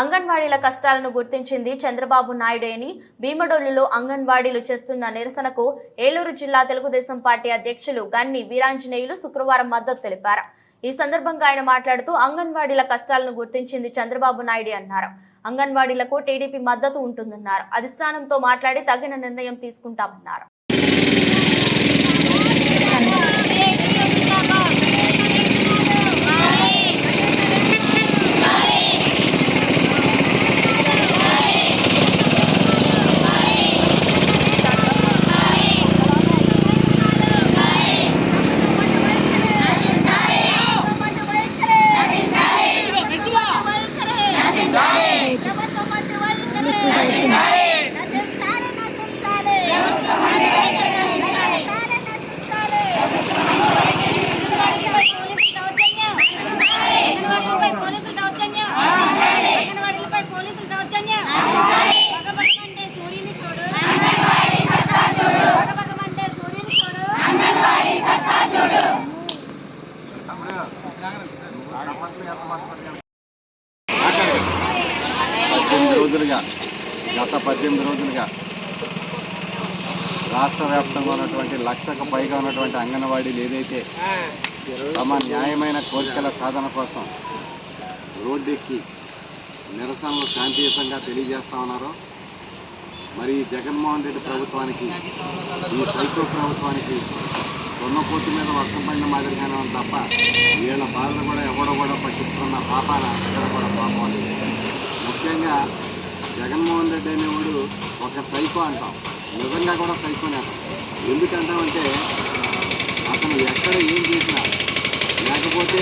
అంగన్వాడీల కష్టాలను గుర్తించింది చంద్రబాబు నాయుడే అని భీమడోలులో అంగన్వాడీలు చేస్తున్న నిరసనకు ఏలూరు జిల్లా తెలుగుదేశం పార్టీ అధ్యక్షులు గన్ని వీరాంజనేయులు శుక్రవారం మద్దతు తెలిపారు. ఈ సందర్భంగా ఆయన మాట్లాడుతూ అంగన్వాడీల కష్టాలను గుర్తించింది చంద్రబాబు నాయుడు అన్నారు. అంగన్వాడీలకు టీడీపీ మద్దతు ఉంటుందన్నారు. అధిష్టానంతో మాట్లాడి తగిన నిర్ణయం తీసుకుంటామన్నారు. రోజులుగా గత పద్దెనిమిది రోజులుగా రాష్ట్ర వ్యాప్తంగా ఉన్నటువంటి లక్షకు పైగా ఉన్నటువంటి అంగన్వాడీలు ఏదైతే తమ న్యాయమైన కోరికల సాధన కోసం రోడ్డెక్కి నిరసనలు శాంతియుతంగా తెలియజేస్తా ఉన్నారో మరి జగన్మోహన్ రెడ్డి ప్రభుత్వానికి ఈ సైకో ప్రభుత్వానికి కొన్నపోతు మీద వర్షం పడిన మాదిరిగానే ఉంది తప్ప వీళ్ళ బాధలు కూడా ఎవడో కూడా పట్టించుకున్న పాపాన ఇక్కడ కూడా పాపం ముఖ్యంగా జగన్మోహన్ రెడ్డి అనేవాడు ఒక సైకో అంటాం. నిజంగా కూడా సైకో నేత. ఎందుకంటామంటే అతను ఎక్కడ ఏం చేసినా లేకపోతే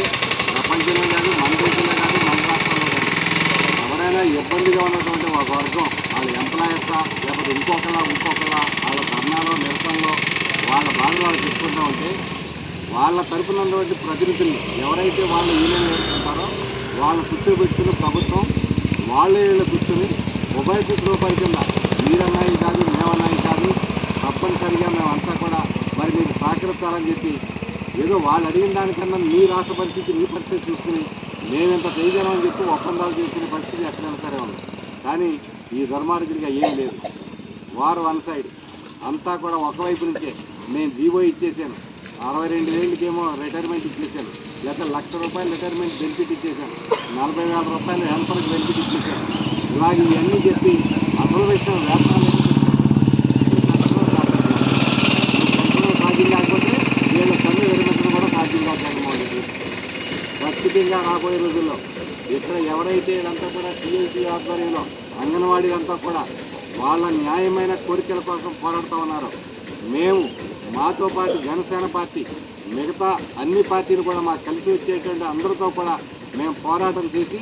ప్రపంచంలో కానీ మన దేశంలో కానీ మన రాష్ట్రంలో కానీ ఎవరైనా ఇబ్బందిగా ఉన్నటువంటి ఒక వర్గం వాళ్ళ ఎంప్లాయర్సా లేకపోతే ఇంకొకలా ఇంకొకలా వాళ్ళ ధర్నాలో నిరసనలో వాళ్ళ బాధలు వాళ్ళు చెప్పుకుంటూ ఉంటే వాళ్ళ తరఫున ఉన్నటువంటి ప్రతినిధులు ఎవరైతే వాళ్ళు యూనియన్ వేసుకుంటారో వాళ్ళు కూర్చోబెట్టుకున్న ప్రభుత్వం వాళ్ళే వీళ్ళు కూర్చొని ఉభయ రూపాయల కింద మీరన్నాయి కాదు మేమన్నాయి కాదు తప్పనిసరిగా మేమంతా కూడా మరి మీకు సహకరిస్తారని చెప్పి ఏదో వాళ్ళు అడిగిన దానికన్నా మీ రాష్ట్ర పరిస్థితి మీ పరిస్థితి చూసుకుని మేమెంత చేయగలమని చెప్పి ఒప్పందాలు చేసుకునే పరిస్థితి ఎక్కడైనా సరే ఉంది. కానీ ఈ దుర్మార్గుడిగా ఏం లేదు. వారు వన్ సైడ్. అంతా కూడా ఒకవైపు నుంచే. నేను జీవో ఇచ్చేసాను. అరవై రెండు వేలకేమో రిటైర్మెంట్ ఇచ్చేసాను. లేక లక్ష రూపాయలు రిటైర్మెంట్ బెనిఫిట్ ఇచ్చేసాను. నలభై వేల రూపాయలు హెల్పర్కి బెనిఫిట్ ఇచ్చేసాను. ఇలాగ ఇవన్నీ చెప్పి అసలు విషయం వేతనాలు సాధ్యం కాకపోతే వీళ్ళ సమ్మె విరమించడం కూడా సాధ్యం కాదు జగన్మోహన్ ఖచ్చితంగా రాబోయే రోజుల్లో ఇక్కడ ఎవరైతే వీళ్ళంతా కూడా టీఎల్సీ ఆధ్వర్యంలో అంగన్వాడీలంతా కూడా వాళ్ళ న్యాయమైన కోరికల కోసం పోరాడుతూ ఉన్నారు మేము మాతో పాటు జనసేన పార్టీ మిగతా అన్ని పార్టీలు కూడా మాకు కలిసి వచ్చేటువంటి అందరితో కూడా మేము పోరాటం చేసి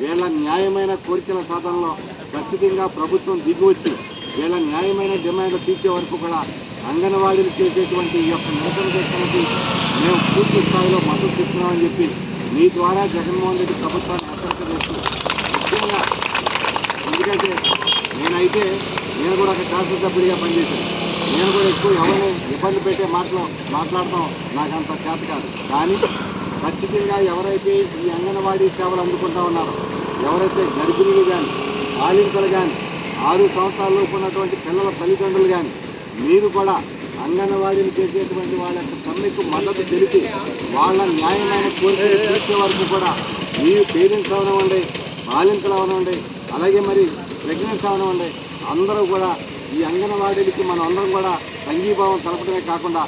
వీళ్ళ న్యాయమైన కోరికల సాధనలో ఖచ్చితంగా ప్రభుత్వం దిగివచ్చి వీళ్ళ న్యాయమైన డిమాండ్లు తీర్చే వరకు కూడా అంగన్వాడీలు చేసేటువంటి ఈ యొక్క నిరసన దీక్షలకి మేము పూర్తి స్థాయిలో మద్దతు ఇస్తున్నామని చెప్పి మీ ద్వారా జగన్మోహన్ రెడ్డి ప్రభుత్వాన్ని హెచ్చరిక చేస్తూ ముఖ్యంగా ఎందుకంటే నేనైతే నేను కూడా ఒక శాసనసభ్యుడిగా పనిచేశాను. నేను కూడా ఎక్కువ ఎవరిని ఇబ్బంది పెట్టే మాటలు మాట్లాడటం నాకు అంత చేత కాదు. కానీ ఖచ్చితంగా ఎవరైతే ఈ అంగన్వాడీ సేవలు అందుకుంటా ఉన్నారో ఎవరైతే గర్భిణీలు కానీ బాలింతలు కానీ ఆరు సంవత్సరాలలోపు ఉన్నటువంటి పిల్లల తల్లిదండ్రులు కానీ మీరు కూడా అంగన్వాడీలు చేసేటువంటి వాళ్ళ యొక్క సమ్మెకు మద్దతు తెలిపి వాళ్ళ న్యాయమైన కోరికలు తీర్చే వరకు కూడా మీ పేరెంట్స్ అవనివ్వండి బాలింతలు అవనివ్వండి అలాగే మరి ప్రెగ్నెన్సీ అవనివ్వండి అందరూ కూడా ఈ అంగన్వాడీలకి మనం అందరం కూడా సంఘీభావం తెలపడమే కాకుండా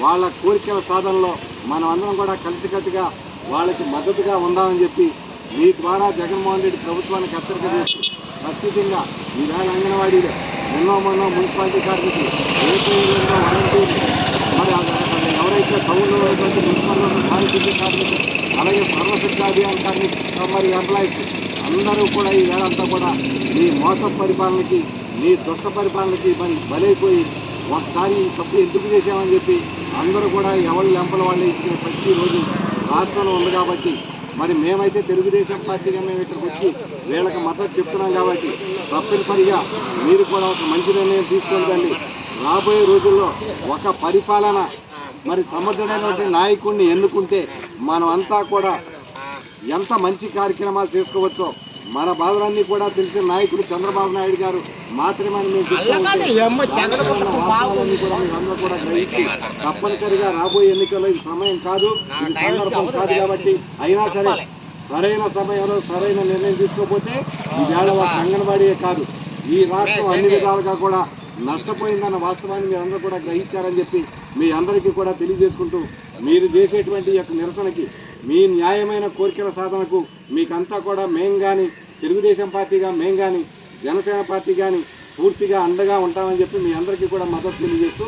వాళ్ళ కోరికల సాధనలో మనం అందరం కూడా కలిసికట్టుగా వాళ్ళకి మద్దతుగా ఉందామని చెప్పి మీ ద్వారా జగన్మోహన్ రెడ్డి ప్రభుత్వానికి హెచ్చరిక చేస్తూ ఖచ్చితంగా ఈవేళ అంగన్వాడీలో ఎన్నో మొన్న మున్సిపాలిటీ కార్మికులు ఏపీలో వాలంటీర్లు మరి ఎవరైతే టౌన్లో ఉన్నటువంటి మున్సిపల్లో ఉన్న కార్మికులు అలాగే సర్వశిక్ష అభియాన్ కార్మికులు మరి ఎంప్లాయీస్ అందరూ కూడా ఈ వేళంతా కూడా మీ మోస పరిపాలనకి మీ దుష్ట పరిపాలనకి మరి బలైపోయి ఒకసారి తప్పు ఎందుకు చేసామని చెప్పి అందరూ కూడా ఎవరి లెంపల వాళ్ళు ఇచ్చిన ప్రతిరోజు రాష్ట్రంలో ఉంది కాబట్టి మరి మేమైతే తెలుగుదేశం పార్టీగా మేము ఇక్కడికి వచ్చి వీళ్ళకి మద్దతు చెప్తున్నాం కాబట్టి తప్పనిసరిగా మీరు కూడా ఒక మంచి నిర్ణయం తీసుకోండి. రాబోయే రోజుల్లో ఒక పరిపాలన మరి సమర్థుడైనటువంటి నాయకుడిని ఎన్నుకుంటే మనం అంతా కూడా ఎంత మంచి కార్యక్రమాలు చేసుకోవచ్చో మన బాధలన్నీ కూడా తెలిసిన నాయకుడు చంద్రబాబు నాయుడు గారు మాత్రమే మేము వాస్తవాలన్నీ కూడా గ్రహించి తప్పనిసరిగా రాబోయే ఎన్నికల్లో ఇది సమయం కాదు ఇది సందర్భం కాదు కాబట్టి అయినా సరే సరైన సమయంలో సరైన నిర్ణయం తీసుకోకపోతే ఈవేళ ఒక అంగన్వాడీయే కాదు. ఈ రాష్ట్రం అన్ని విధాలుగా కూడా నష్టపోయిందన్న వాస్తవాన్ని మీరు అందరూ కూడా గ్రహించారని చెప్పి మీ అందరికీ కూడా తెలియజేసుకుంటూ మీరు చేసేటువంటి ఈ యొక్క నిరసనకి మీ న్యాయమైన కోరికల సాధనకు మీకంతా కూడా మేం కానీ తెలుగుదేశం పార్టీగా మేం కానీ జనసేన పార్టీ కానీ పూర్తిగా అండగా ఉంటామని చెప్పి మీ అందరికీ కూడా మద్దతు తెలియజేస్తూ